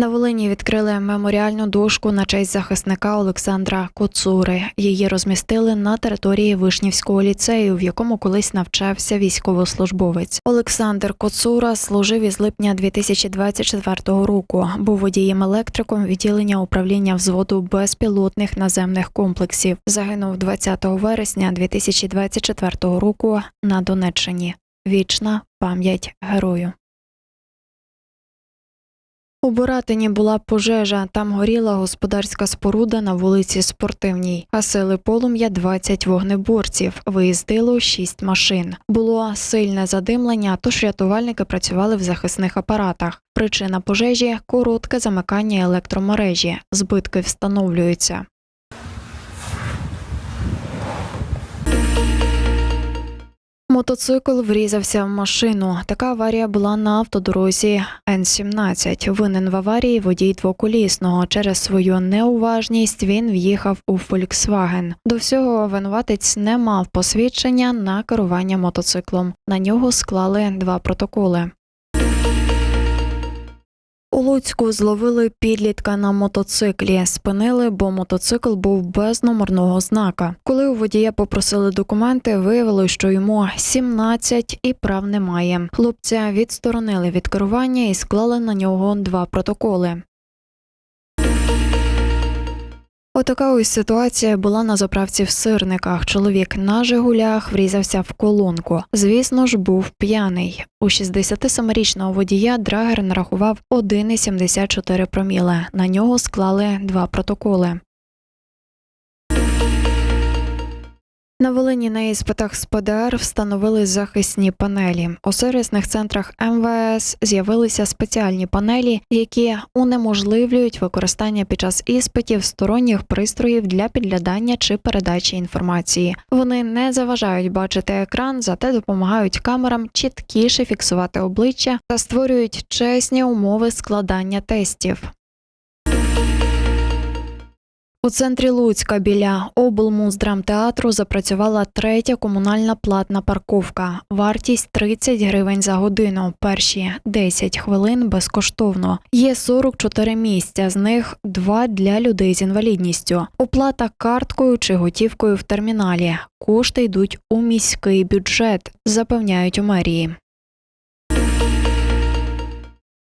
На Волині відкрили меморіальну дошку на честь захисника Олександра Коцури. Її розмістили на території Вишнівського ліцею, в якому колись навчався військовослужбовець. Олександр Коцура служив із липня 2024 року. Був водієм електриком відділення управління взводу безпілотних наземних комплексів. Загинув 20 вересня 2024 року на Донеччині. Вічна пам'ять герою. У Боратині була пожежа. Там горіла господарська споруда на вулиці Спортивній. Гасили полум'я 20 вогнеборців. Виїздило 6 машин. Було сильне задимлення, тож рятувальники працювали в захисних апаратах. Причина пожежі коротке замикання електромережі. Збитки встановлюються. Мотоцикл врізався в машину. Така аварія була на автодорозі Н-17. Винен в аварії водій двоколісного. Через свою неуважність він в'їхав у Volkswagen. До всього винуватець не мав посвідчення на керування мотоциклом. На нього склали два протоколи. У Луцьку зловили підлітка на мотоциклі. Спинили, бо мотоцикл був без номерного знака. Коли у водія попросили документи, виявили, що йому 17 і прав немає. Хлопця відсторонили від керування і склали на нього два протоколи. Отака ось ситуація була на заправці в сирниках. Чоловік на Жигулях врізався в колонку. Звісно ж, був п'яний. У 67-річного водія драгер нарахував 1,74 проміле. На нього склали два протоколи. На Волині на іспитах з ПДР встановили захисні панелі. У сервісних центрах МВС з'явилися спеціальні панелі, які унеможливлюють використання під час іспитів сторонніх пристроїв для підглядання чи передачі інформації. Вони не заважають бачити екран, зате допомагають камерам чіткіше фіксувати обличчя та створюють чесні умови складання тестів. У центрі Луцька біля облмуздрамтеатру запрацювала третя комунальна платна парковка. Вартість 30 гривень за годину. Перші 10 хвилин безкоштовно. Є 44 місця, з них два для людей з інвалідністю. Оплата карткою чи готівкою в терміналі. Кошти йдуть у міський бюджет, запевняють у мерії.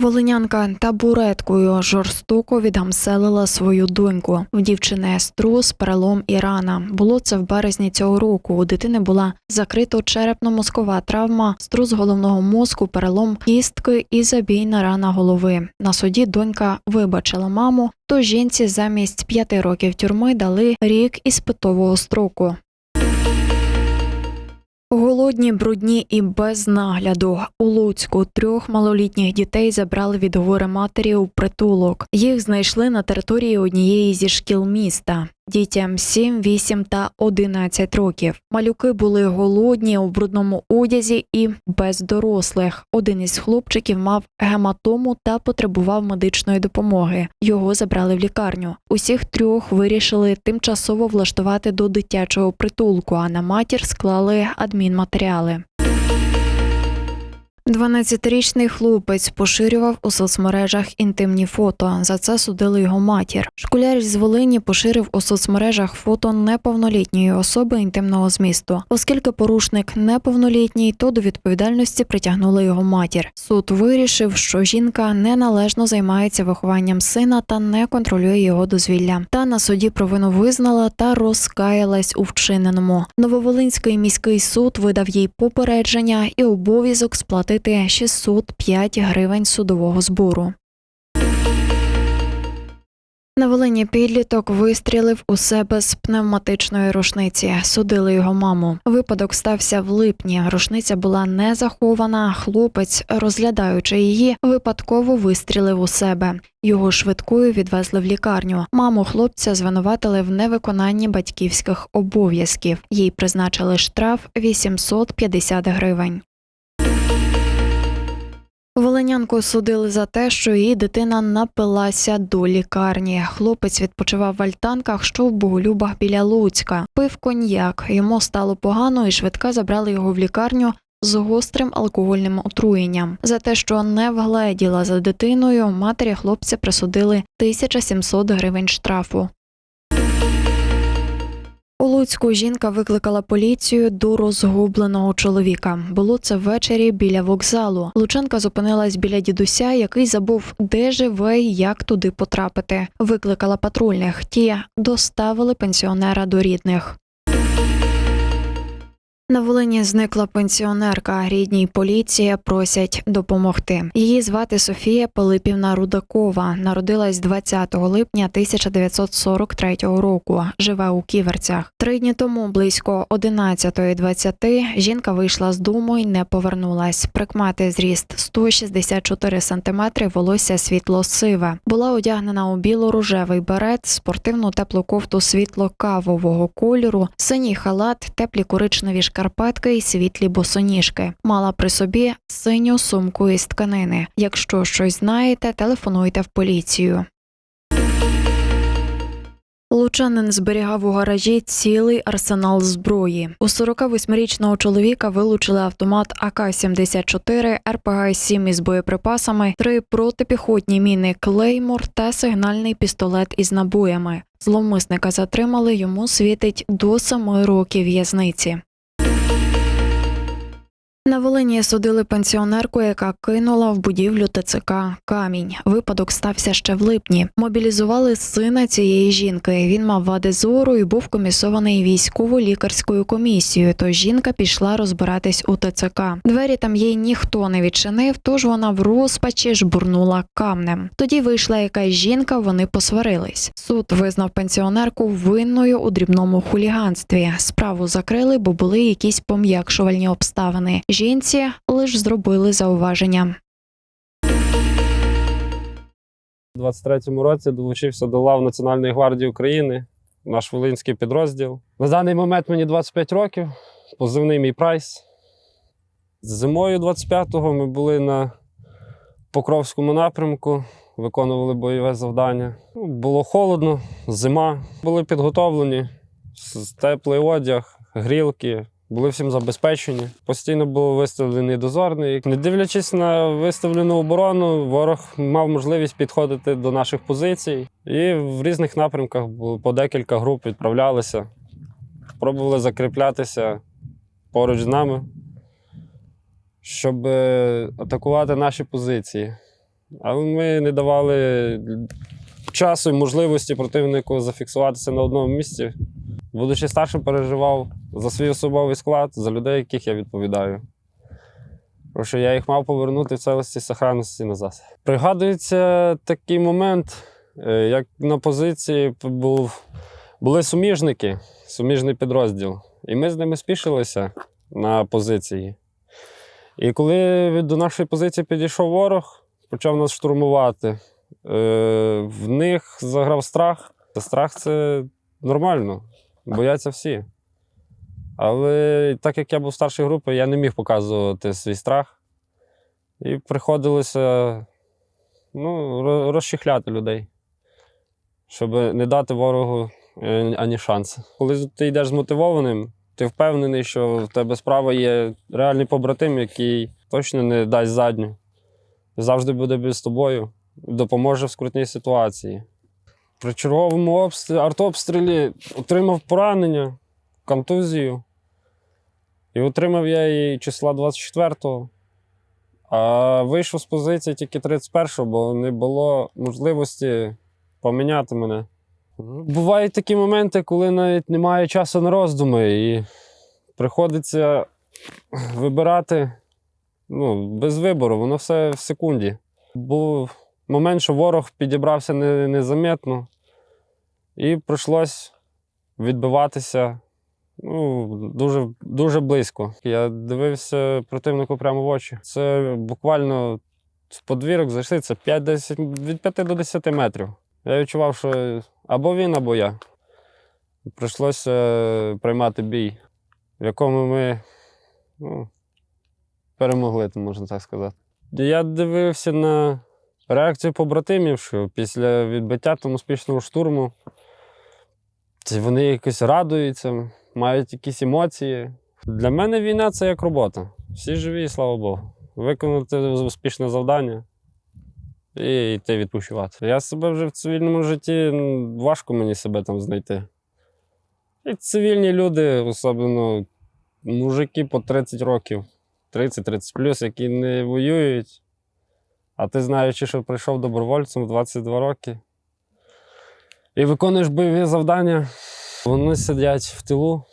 Волинянка табуреткою жорстоко відгамселила свою доньку. В дівчини струс, перелом і рана. Було це в березні цього року. У дитини була закрито черепно-мозкова травма, струс головного мозку, перелом кістки і забійна рана голови. На суді донька вибачила маму, то жінці замість п'яти років тюрми дали рік іспитового строку. Голодні, брудні і без нагляду у Луцьку трьох малолітніх дітей забрали від горе матері у притулок. Їх знайшли на території однієї зі шкіл міста. Дітям 7, 8 та 11 років. Малюки були голодні у брудному одязі і без дорослих. Один із хлопчиків мав гематому та потребував медичної допомоги. Його забрали в лікарню. Усіх трьох вирішили тимчасово влаштувати до дитячого притулку, а на матір склали адмінматеріали. 12-річний хлопець поширював у соцмережах інтимні фото. За це судили його матір. Школяр з Волині поширив у соцмережах фото неповнолітньої особи інтимного змісту. Оскільки порушник неповнолітній, то до відповідальності притягнули його матір. Суд вирішив, що жінка неналежно займається вихованням сина та не контролює його дозвілля. Та на суді провину визнала та розкаялась у вчиненому. Нововолинський міський суд видав їй попередження і обов'язок сплатити 605 гривень судового збору. На Волині підліток вистрілив у себе з пневматичної рушниці. Судили його маму. Випадок стався в липні. Рушниця була не захована. Хлопець, розглядаючи її, випадково вистрілив у себе. Його швидкою відвезли в лікарню. Маму хлопця звинуватили в невиконанні батьківських обов'язків. Їй призначили штраф 850 гривень. Волинянку судили за те, що її дитина напилася до лікарні. Хлопець відпочивав в альтанках, що в Боголюбах біля Луцька. Пив коньяк. Йому стало погано, і швидка забрали його в лікарню з гострим алкогольним отруєнням. За те, що не вгледіла за дитиною, матері хлопця присудили 1700 гривень штрафу. У Луцьку жінка викликала поліцію до розгубленого чоловіка. Було це ввечері біля вокзалу. Лученка зупинилась біля дідуся, який забув, де живе і як туди потрапити. Викликала патрульних. Ті доставили пенсіонера до рідних. На Волині зникла пенсіонерка. Рідній поліція просять допомогти. Її звати Софія Пилипівна Рудакова. Народилась 20 липня 1943 року. Живе у Ківерцях. Три дні тому, близько 11.20, жінка вийшла з дому і не повернулась. Прикмати зріст 164 сантиметри, волосся світло-сиве. Була одягнена у біло-рожевий берет, спортивну теплу кофту світло-кавового кольору, синій халат, теплі коричневі шкарпетки і світлі босоніжки. Мала при собі синю сумку із тканини. Якщо щось знаєте, телефонуйте в поліцію. Лучанин зберігав у гаражі цілий арсенал зброї. У 48-річного чоловіка вилучили автомат АК-74, РПГ-7 із боєприпасами, три протипіхотні міни Клеймор та сигнальний пістолет із набоями. Зловмисника затримали, йому світить до семи років в'язниці. На Волині судили пенсіонерку, яка кинула в будівлю ТЦК камінь. Випадок стався ще в липні. Мобілізували сина цієї жінки. Він мав вади зору і був комісований військово-лікарською комісією. Тож жінка пішла розбиратись у ТЦК. Двері там їй ніхто не відчинив, тож вона в розпачі жбурнула камнем. Тоді вийшла якась жінка, вони посварились. Суд визнав пенсіонерку винною у дрібному хуліганстві. Справу закрили, бо були якісь пом'якшувальні обставини. Жінці лише зробили зауваження. У 23-му році долучився до лав Національної гвардії України, наш волинський підрозділ. На даний момент мені 25 років, позивний мій прайс. Зимою 25-го ми були на Покровському напрямку, виконували бойове завдання. Ну, Було холодно, зима. Були підготовлені, теплий одяг, грілки. Були всім забезпечені. Постійно був виставлений дозорний. Не дивлячись на виставлену оборону, ворог мав можливість підходити до наших позицій. І в різних напрямках по декілька груп відправлялися, пробували закріплятися поруч з нами, щоб е, атакувати наші позиції. Але ми не давали часу і можливості противнику зафіксуватися на одному місці. Будучи старшим, переживав за свій особовий склад, за людей, яких я відповідаю. Тому що я їх мав повернути в целості сохранності назад. Пригадується такий момент, е, як на позиції був, були суміжники, суміжний підрозділ. І ми з ними спішилися на позиції. І коли до нашої позиції підійшов ворог, почав нас штурмувати, е, в них заграв страх. Страх це нормально, бояться всі. Але так як я був старшої групи, я не міг показувати свій страх. І приходилося ну, ро- розчехляти людей, щоб не дати ворогу е, ані шансу. Коли ти йдеш змотивованим, ти впевнений, що в тебе справа є реальний побратим, який точно не дасть задню. Завжди буде з тобою, допоможе в скрутній ситуації. При черговому обстрілі, артобстрілі отримав поранення, контузію. І отримав я її числа 24-го. А вийшов з позиції тільки 31-го, бо не було можливості поміняти мене. Бувають такі моменти, коли навіть немає часу на роздуми, і приходиться вибирати ну, без вибору, воно все в секунді. Був момент, що ворог підібрався не- незаметно, і прийшлось відбиватися ну, дуже, дуже близько. Я дивився противнику прямо в очі. Це буквально в подвірок зайшли, це 5-10, від 5 до 10 метрів. Я відчував, що або він, або я. Прийшлося е, приймати бій, в якому ми ну, перемогли, можна так сказати. Я дивився на реакцію побратимів, що після відбиття там успішного штурму вони якось радуються, мають якісь емоції. Для мене війна це як робота. Всі живі, слава Богу. Виконати успішне завдання і йти відпочивати. Я себе вже в цивільному житті важко мені себе там знайти. І цивільні люди, особливо мужики по 30 років, 30-30 плюс, які не воюють. А ти знаючи, що прийшов добровольцем в 22 роки і виконуєш бойові завдання, вони сидять в тилу,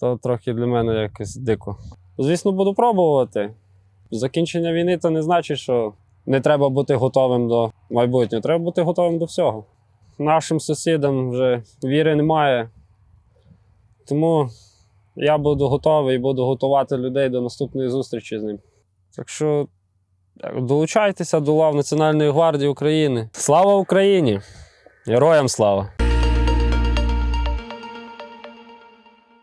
то трохи для мене якось дико. Звісно, буду пробувати. Закінчення війни це не значить, що не треба бути готовим до майбутнього. Треба бути готовим до всього. Нашим сусідам вже віри немає. Тому я буду готовий і буду готувати людей до наступної зустрічі з ним. Так що долучайтеся до лав Національної гвардії України. Слава Україні! Героям слава!